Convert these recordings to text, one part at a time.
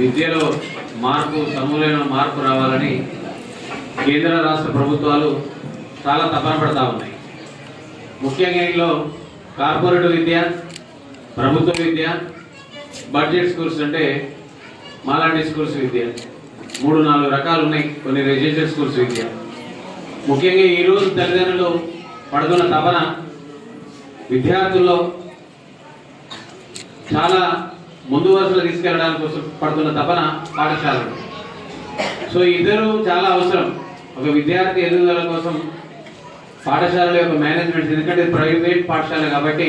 విద్యలో మార్పు సమూలమైన మార్పు రావాలని కేంద్ర రాష్ట్ర ప్రభుత్వాలు చాలా తపన పడతా ఉన్నాయి. ముఖ్యంగా ఇందులో కార్పొరేట్ విద్య ప్రభుత్వ విద్య బడ్జెట్ స్కూల్స్ అంటే మాలాంటి స్కూల్స్ విద్య మూడు నాలుగు రకాలు ఉన్నాయి కొన్ని రెసిడెన్షియల్ స్కూల్స్ విద్య. ముఖ్యంగా ఈరోజు తల్లిదండ్రులు పడుతున్న తపన విద్యార్థుల్లో చాలా ముందు వరుసలో తీసుకెళ్ళడానికి కోసం పడుతున్న తపన పాఠశాలలు. సో ఇద్దరు చాలా అవసరం. ఒక విద్యార్థి ఎదుగుదల కోసం పాఠశాలల యొక్క మేనేజ్మెంట్ ఎందుకంటే ప్రైవేట్ పాఠశాల కాబట్టి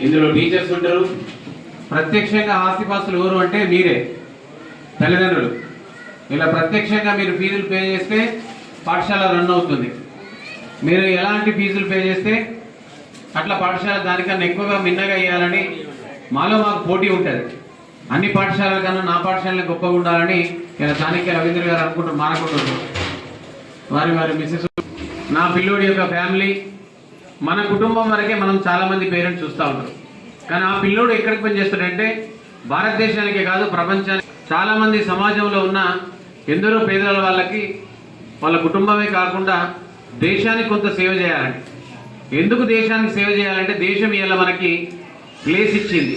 ఇందులో టీచర్స్ ఉంటారు. ప్రత్యక్షంగా ఆస్తిపాస్తులు ఎవరు అంటే మీరే తల్లిదండ్రులు. ఇలా ప్రత్యక్షంగా మీరు ఫీజులు పే చేస్తే పాఠశాల రన్ అవుతుంది. మీరు ఎలాంటి ఫీజులు పే చేస్తే అట్లా పాఠశాల దానికన్నా ఎక్కువగా మిన్నగా ఇవ్వాలని మాలో మాకు పోటీ ఉంటుంది. అన్ని పాఠశాలల కన్నా నా పాఠశాలనే గొప్పగా ఉండాలని ఇలా చాణక్య రవీంద్ర గారు అనుకుంటూ మానకుంటున్నారు. వారి వారి మిస్సెస్ నా పిల్లోడి యొక్క ఫ్యామిలీ మన కుటుంబం వరకే మనం చాలామంది పేరెంట్స్ చూస్తూ ఉంటారు కానీ ఆ పిల్లోడు ఎక్కడికి పనిచేస్తాడంటే భారతదేశానికే కాదు ప్రపంచానికి. చాలామంది సమాజంలో ఉన్న ఎందరో పేదల వాళ్ళకి వాళ్ళ కుటుంబమే కాకుండా దేశానికి కొంత సేవ చేయాలండి ఎందుకు దేశానికి సేవ చేయాలంటే దేశం ఇలా మనకి ప్లేస్ ఇచ్చింది.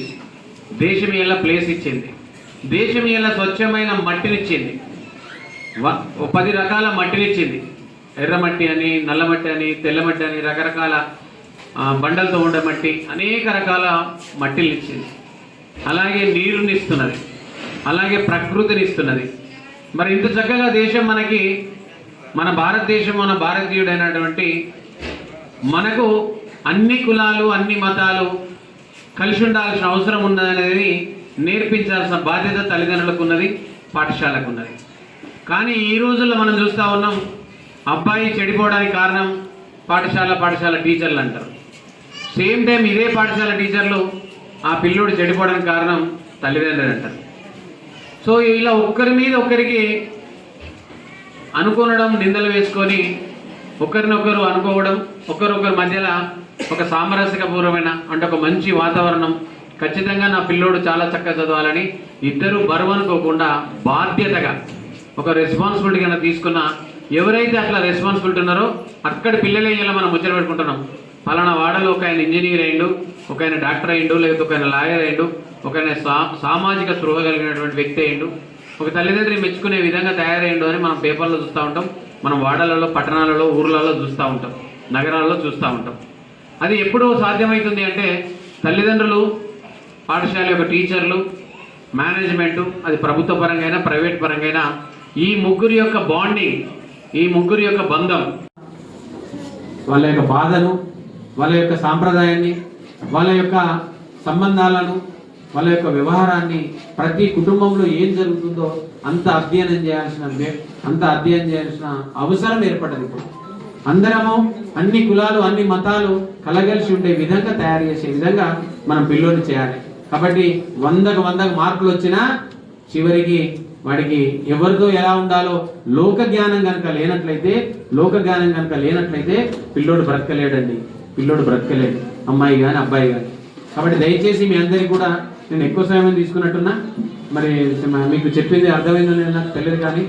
దేశం ఇలా ప్లేస్ ఇచ్చింది. దేశం ఇలా స్వచ్ఛమైన మట్టినిచ్చింది వ- పది రకాల మట్టినిచ్చింది ఎర్రమట్టి అని నల్లమట్టి అని తెల్లమట్టి అని రకరకాల బండలతో ఉండే మట్టి అనేక రకాల మట్టిని ఇచ్చింది. అలాగే నీరుని ఇస్తున్నది. అలాగే ప్రకృతిని ఇస్తున్నది. మరి ఇంత చక్కగా దేశం మనకి మన భారతదేశం మన భారతీయుడైనటువంటి మనకు అన్ని కులాలు అన్ని మతాలు కలిసి ఉండాల్సిన అవసరం ఉన్నదనేది నేర్పించాల్సిన బాధ్యత తల్లిదండ్రులకు ఉన్నది పాఠశాలకు ఉన్నది కానీ ఈ రోజుల్లో మనం చూస్తూ ఉన్నాం అబ్బాయి చెడిపోవడానికి కారణం పాఠశాల పాఠశాల టీచర్లు అంటారు. సేమ్ టైం ఇదే పాఠశాల టీచర్లు ఆ పిల్లోడు చెడిపోవడానికి కారణం తల్లిదండ్రులు అంటారు. సో ఇలా ఒక్కరి మీద ఒక్కరికి అనుకోనడం నిందలు వేసుకొని ఒకరినొకరు అనుకోవడం ఒకరొకరి మధ్యలో ఒక సామరస్యపూర్వమైన అంటే ఒక మంచి వాతావరణం. ఖచ్చితంగా నా పిల్లోడు చాలా చక్కగా చదవాలని ఇద్దరు బరువు అనుకోకుండా బాధ్యతగా ఒక రెస్పాన్సిబిలిటీ కన్నా తీసుకున్న ఎవరైతే అట్లా రెస్పాన్సిబిలిటీ ఉన్నారో అక్కడ పిల్లలే ఇలా మనం ముచ్చట పెట్టుకుంటున్నాం. పలానా వాడలో ఒక ఆయన ఇంజనీర్ అయిండు ఒక ఆయన డాక్టర్ అయిండు లేకపోతే ఒక ఆయన లాయర్ అయిండు ఒక ఆయన సా సామాజిక స్పృహ కలిగినటువంటి వ్యక్తి అయిండు ఒక తల్లిదండ్రులు మెచ్చుకునే విధంగా తయారైండు అని మనం పేపర్లో చూస్తూ ఉంటాం మనం వాడలలో పట్టణాలలో ఊర్లలో చూస్తూ ఉంటాం నగరాల్లో చూస్తూ ఉంటాం. అది ఎప్పుడు సాధ్యమవుతుంది అంటే తల్లిదండ్రులు పాఠశాల యొక్క టీచర్లు మేనేజ్మెంటు అది ప్రభుత్వ పరంగా అయినా ప్రైవేట్ పరంగా అయినా ఈ ముగ్గురు యొక్క బాండింగ్ ఈ ముగ్గురు యొక్క బంధం వాళ్ళ యొక్క బాధను వాళ్ళ యొక్క సాంప్రదాయాన్ని వాళ్ళ యొక్క సంబంధాలను వాళ్ళ యొక్క వ్యవహారాన్ని ప్రతి కుటుంబంలో ఏం జరుగుతుందో అంత అధ్యయనం చేయాల్సిన అంత అధ్యయనం చేయాల్సిన అవసరం ఏర్పడదు ఇప్పుడు. అందరము అన్ని కులాలు అన్ని మతాలు కలగలిసి ఉండే విధంగా తయారు చేసే విధంగా మనం పిల్లోని చేయాలి. కాబట్టి వందకు వందకు మార్కులు వచ్చినా చివరికి వాడికి ఎవరితో ఎలా ఉండాలో లోక జ్ఞానం కనుక లేనట్లయితే లోక జ్ఞానం కనుక లేనట్లయితే పిల్లోడు బ్రతకలేడండి. పిల్లోడు బ్రతకలేడు. అమ్మాయి కానీ అబ్బాయి కానీ కాబట్టి దయచేసి మీ అందరికీ కూడా నేను ఎక్కువ సమయం తీసుకున్నట్టున్నా. మరి మీకు చెప్పింది అర్థమైందో నాకు తెలియదు కానీ